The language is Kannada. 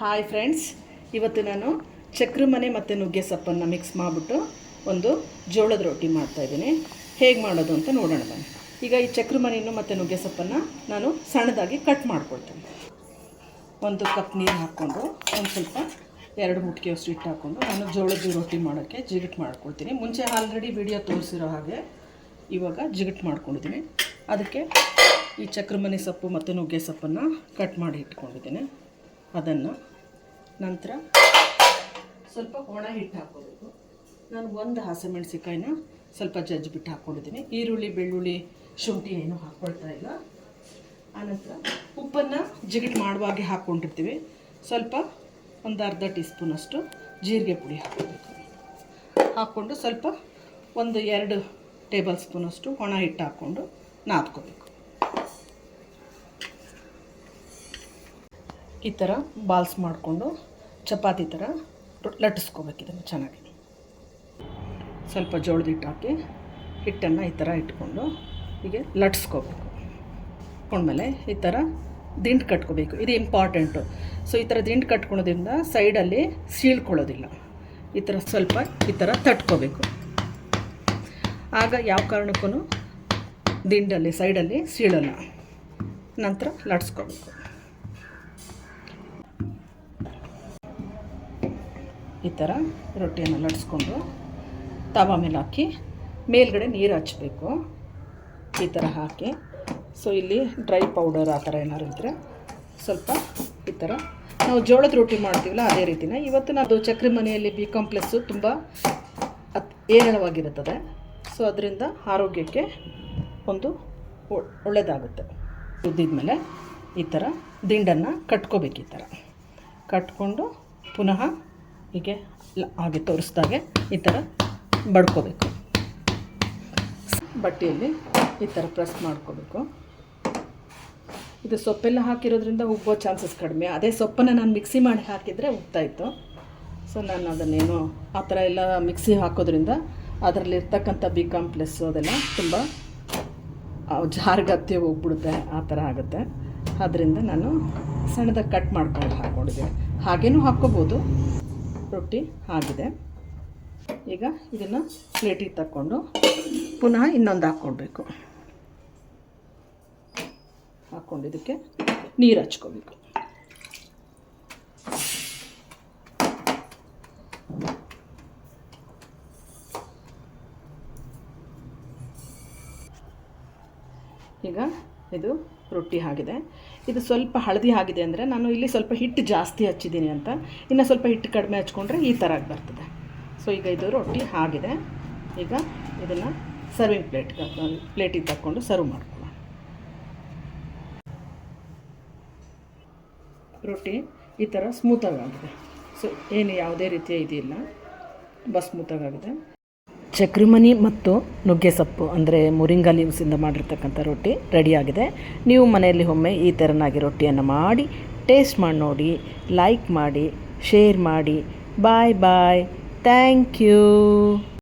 ಹಾಯ್ ಫ್ರೆಂಡ್ಸ್ ಇವತ್ತು ನಾನು ಚಕ್ರಮನೆ ಮತ್ತು ನುಗ್ಗೆ ಸೊಪ್ಪನ್ನು ಮಿಕ್ಸ್ ಮಾಡಿಬಿಟ್ಟು ಒಂದು ಜೋಳದ ರೊಟ್ಟಿ ಮಾಡ್ತಾಯಿದ್ದೀನಿ ಹೇಗೆ ಮಾಡೋದು ಅಂತ ನೋಡೋಣ ಬನ್ನಿ. ಈಗ ಈ ಚಕ್ರ ಮನೆಯನ್ನು ಮತ್ತು ನುಗ್ಗೆ ಸೊಪ್ಪನ್ನು ನಾನು ಸಣ್ಣದಾಗಿ ಕಟ್ ಮಾಡ್ಕೊಳ್ತೇನೆ. ಒಂದು ಕಪ್ ನೀರು ಹಾಕ್ಕೊಂಡು ಒಂದು ಸ್ವಲ್ಪ ಎರಡು ಮುಟ್ಕೆಯಷ್ಟು ಹಿಟ್ಟು ಹಾಕ್ಕೊಂಡು ನಾನು ಜೋಳದ ರೊಟ್ಟಿ ಮಾಡೋಕ್ಕೆ ಜಿಗಟ್ ಮಾಡ್ಕೊಳ್ತೀನಿ. ಮುಂಚೆ ಆಲ್ರೆಡಿ ವಿಡಿಯೋ ತೋರಿಸಿರೋ ಹಾಗೆ ಇವಾಗ ಜಿಗಟ್ ಮಾಡ್ಕೊಂಡಿದ್ದೀನಿ. ಅದಕ್ಕೆ ಈ ಚಕ್ರಮನೆ ಸೊಪ್ಪು ಮತ್ತು ನುಗ್ಗೆ ಸೊಪ್ಪನ್ನು ಕಟ್ ಮಾಡಿ ಇಟ್ಕೊಂಡಿದ್ದೀನಿ. ಅದನ್ನು ನಂತರ ಸ್ವಲ್ಪ ಒಣ ಹಿಟ್ಟು ಹಾಕ್ಕೋಬೇಕು. ನಾನು ಒಂದು ಹಸಿಮೆಣ್ಸಿಕಾಯಿನ ಸ್ವಲ್ಪ ಜಜ್ಜಿಬಿಟ್ಟು ಹಾಕ್ಕೊಂಡಿದ್ದೀನಿ. ಈರುಳ್ಳಿ, ಬೆಳ್ಳುಳ್ಳಿ, ಶುಂಠಿ ಏನು ಹಾಕ್ಕೊಳ್ತಾ ಇಲ್ಲ. ಆನಂತರ ಉಪ್ಪನ್ನು ಜಿಗಿಟ್ ಮಾಡುವಾಗೆ ಹಾಕ್ಕೊಂಡಿರ್ತೀವಿ. ಸ್ವಲ್ಪ ಒಂದು ಅರ್ಧ ಟೀ ಸ್ಪೂನಷ್ಟು ಜೀರಿಗೆ ಪುಡಿ ಹಾಕ್ಕೋಬೇಕು ಹಾಕ್ಕೊಂಡು ಸ್ವಲ್ಪ ಒಂದು ಎರಡು ಟೇಬಲ್ ಸ್ಪೂನಷ್ಟು ಒಣ ಹಿಟ್ಟು ಹಾಕ್ಕೊಂಡು ನಾದ್ಕೋಬೇಕು. ಈ ಥರ ಬಾಲ್ಸ್ ಮಾಡಿಕೊಂಡು ಚಪಾತಿ ಥರ ಲಟ್ಟಿಸ್ಕೋಬೇಕು ಇದನ್ನು ಚೆನ್ನಾಗಿ. ಸ್ವಲ್ಪ ಜೋಳದ ಹಿಟ್ಟು ಹಾಕಿ, ಹಿಟ್ಟನ್ನು ಈ ಥರ ಇಟ್ಕೊಂಡು ಹೀಗೆ ಲಟ್ಸ್ಕೋಬೇಕು ಇಟ್ಕೊಂಡ್ಮೇಲೆ ಈ ಥರ ದಿಂಡು ಕಟ್ಕೋಬೇಕು. ಇದು ಇಂಪಾರ್ಟೆಂಟು ಸೊ ಈ ಥರ ದಿಂಡು ಕಟ್ಕೊಳೋದ್ರಿಂದ ಸೈಡಲ್ಲಿ ಸೀಳ್ಕೊಳ್ಳೋದಿಲ್ಲ. ಈ ಥರ ಸ್ವಲ್ಪ ಈ ಥರ ತಟ್ಕೋಬೇಕು. ಆಗ ಯಾವ ಕಾರಣಕ್ಕೂ ದಿಂಡಲ್ಲಿ, ಸೈಡಲ್ಲಿ ಸೀಳಲ್ಲ. ನಂತರ ಲಟ್ಸ್ಕೋಬೇಕು ಈ ಥರ ರೊಟ್ಟಿಯನ್ನು ಲಟ್ಸ್ಕೊಂಡು ತವ ಮೇಲೆ ಹಾಕಿ ಮೇಲ್ಗಡೆ ನೀರು ಹಚ್ಚಬೇಕು. ಈ ಥರ ಹಾಕಿ. ಸೊ ಇಲ್ಲಿ ಡ್ರೈ ಪೌಡರ್ ಆ ಥರ ಏನಾದ್ರು ಇದ್ದರೆ ಸ್ವಲ್ಪ ಈ ಥರ. ನಾವು ಜೋಳದ ರೊಟ್ಟಿ ಮಾಡ್ತೀವಲ್ಲ, ಅದೇ ರೀತಿನೇ. ಇವತ್ತು ನಾವು ಚಕ್ರಿ ಮನೆಯಲ್ಲಿ ಬಿ ಕಾಂಪ್ಲೆಕ್ಸು ತುಂಬ ಅತ್ ಏರಳವಾಗಿರುತ್ತದೆ ಸೊ ಅದರಿಂದ ಆರೋಗ್ಯಕ್ಕೆ ಒಂದು ಒಳ್ಳೆಯದಾಗುತ್ತೆ ಉದ್ದಿದ್ಮೇಲೆ ಈ ಥರ ದಿಂಡನ್ನು ಕಟ್ಕೋಬೇಕು ಈ ಥರ. ಕಟ್ಕೊಂಡು ಪುನಃ ಹೀಗೆ ಹಾಗೆ ತೋರಿಸ್ದಾಗೆ ಈ ಥರ ಬಡ್ಕೋಬೇಕು. ಬಟ್ಟೆಯಲ್ಲಿ ಈ ಥರ ಪ್ರೆಸ್ ಮಾಡ್ಕೋಬೇಕು. ಇದು ಸೊಪ್ಪೆಲ್ಲ ಹಾಕಿರೋದ್ರಿಂದ ಉಬ್ಬೋ ಚಾನ್ಸಸ್ ಕಡಿಮೆ. ಅದೇ ಸೊಪ್ಪನ್ನು ನಾನು ಮಿಕ್ಸಿ ಮಾಡಿ ಹಾಕಿದರೆ ಉಬ್ತಾಯಿತ್ತು ಸೊ ನಾನು ಅದನ್ನೇನು ಆ ಥರ ಎಲ್ಲ ಮಿಕ್ಸಿ ಹಾಕೋದ್ರಿಂದ ಅದರಲ್ಲಿರ್ತಕ್ಕಂಥ ಬಿ ಕಾಂಪ್ಲೆಸ್ ಅದೆಲ್ಲ ತುಂಬ ಜಾರ್ಗತ್ತೆ ಹೋಗ್ಬಿಡುತ್ತೆ ಆ ಥರ ಆಗುತ್ತೆ. ಆದ್ದರಿಂದ ನಾನು ಸಣ್ಣದಾಗಿ ಕಟ್ ಮಾಡ್ಕೊಂಡು ಹಾಕ್ಕೊಂಡಿದ್ದೀನಿ ಹಾಗೇನೂ ಹಾಕ್ಕೋಬೋದು. ರೊಟ್ಟಿ ಆಗಿದೆ. ಈಗ ಇದನ್ನು ಪ್ಲೇಟಿಗೆ ತಕ್ಕೊಂಡು ಪುನಃ ಇನ್ನೊಂದು ಹಾಕ್ಕೊಳ್ಬೇಕು ಹಾಕ್ಕೊಂಡು ಇದಕ್ಕೆ ನೀರು ಹಚ್ಕೋಬೇಕು. ಈಗ ಇದು ರೊಟ್ಟಿ ಆಗಿದೆ. ಇದು ಸ್ವಲ್ಪ ಹಳದಿ ಆಗಿದೆ ಅಂದರೆ ನಾನು ಇಲ್ಲಿ ಸ್ವಲ್ಪ ಹಿಟ್ಟು ಜಾಸ್ತಿ ಹಚ್ಚಿದ್ದೀನಿ ಅಂತ. ಇನ್ನು ಸ್ವಲ್ಪ ಹಿಟ್ಟು ಕಡಿಮೆ ಹಚ್ಕೊಂಡ್ರೆ ಈ ಥರ ಬರ್ತದೆ ಸೊ ಈಗ ಇದು ರೊಟ್ಟಿ ಆಗಿದೆ. ಈಗ ಇದನ್ನು ಸರ್ವಿಂಗ್ ಪ್ಲೇಟ್ಗೆ ಪ್ಲೇಟಿಗೆ ತಕ್ಕೊಂಡು ಸರ್ವ್ ಮಾಡ್ಕೊಳ್ಳೋಣ. ರೊಟ್ಟಿ ಈ ಥರ ಸ್ಮೂತಾಗಿ ಆಗಿದೆ. ಸೊ ಏನು ಯಾವುದೇ ರೀತಿಯ ಇದಿಲ್ಲ. ತುಂಬ ಸ್ಮೂತಾಗಿ ಚಕ್ರಮಣಿ ಮತ್ತು ನುಗ್ಗೆ ಸೊಪ್ಪು, ಅಂದರೆ ಮುರಿಂಗ ಲೀವ್ಸಿಂದ ಮಾಡಿರ್ತಕ್ಕಂಥ ರೊಟ್ಟಿ ರೆಡಿಯಾಗಿದೆ. ನೀವು ಮನೆಯಲ್ಲಿ ಒಮ್ಮೆ ಈ ಥರನಾಗಿ ರೊಟ್ಟಿಯನ್ನು ಮಾಡಿ ಟೇಸ್ಟ್ ಮಾಡಿ ನೋಡಿ ಲೈಕ್ ಮಾಡಿ ಶೇರ್ ಮಾಡಿ. ಬಾಯ್ ಬಾಯ್ ಥ್ಯಾಂಕ್ ಯು